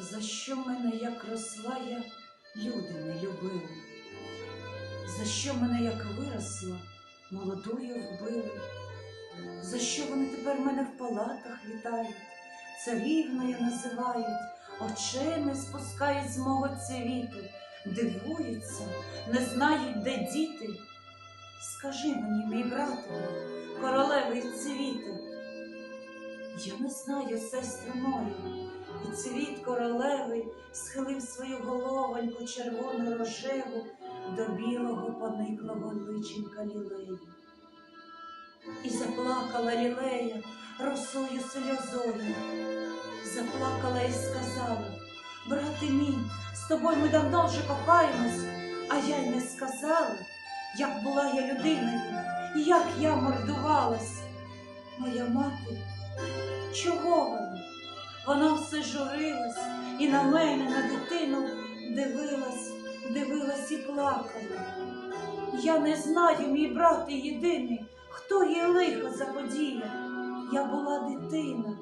За що мене, як росла я, люди не любили? За що мене, як виросла, молодою вбили? За що вони тепер мене в палатах вітають, царівною називають, очей спускають з мого цвіту, дивуються, не знають, де діти? Скажи мені, мій братику, королевий цвіте, я не знаю, сестри мої, і цвіт королеви схилив свою головоньку червону рожеву до білого пониклого личенька лілеї. І заплакала лілея росою сльозою, заплакала і сказала, брате мій, з тобою ми давно вже кохаємось, а я й не сказала, як була я людиною, і як я мордувалась. Моя мати, чого вона? Вона все журилась і на мене, на дитину дивилась, дивилась і плакала. Я не знаю, мій брат і єдиний, хто їй лихо заподіяв. Я була дитина,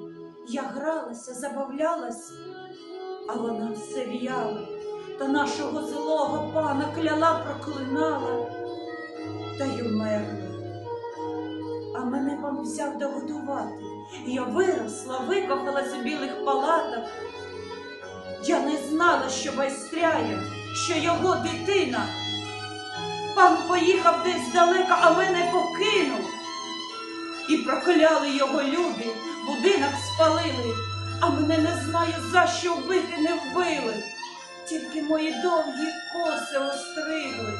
я гралася, забавлялась, а вона все в'яла, та нашого злого пана кляла, проклинала, та й умерла. А мене пан взяв догодувати. Я виросла, викохалась у білих палатах. Я не знала, що байстряє, що його дитина. Пан поїхав десь далеко, а мене покинув. І прокляли його люди, будинок спалили, а мене не знаю, за що вбити не вбили. Тільки мої довгі коси остригли,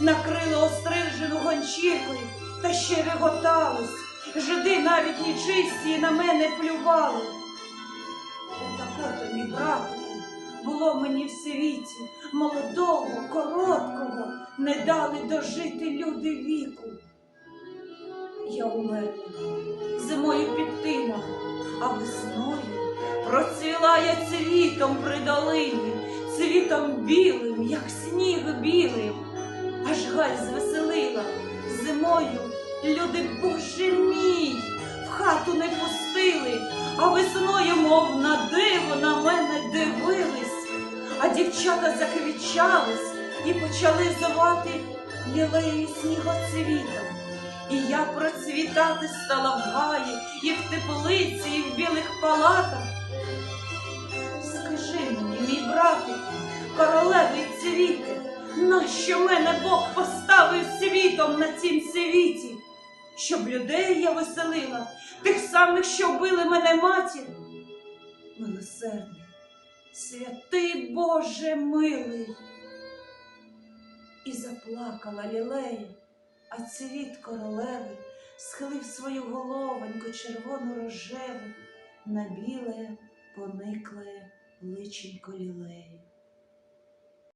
накрили острижену гончіркою та ще реготались. Жиди навіть нечисті на мене плювали. Отако тобі, братику, було мені в світі молодого, короткого, не дали дожити люди віку. Я умерла зимою під тином, а весною процвіла я цвітом при долині, цвітом білим, як сніг білим, аж галь звеселила зимою. Люди, боже мій, в хату не пустили, а весною, мов на диво, на мене дивились, а дівчата заквічались і почали звати лілею снігоцвітом. І я процвітати стала в гаї, і в теплиці, і в білих палатах. Скажи мені, мій братику, королевий цвіте, нащо мене Бог поставив світом на цім світі? Щоб людей я веселила, тих самих, що вбили мене матір. Милосердний, святий Боже милий. І заплакала лілея, а цвіт королеви схилив свою головоньку червону рожеву на біле, поникле личенько лілеї.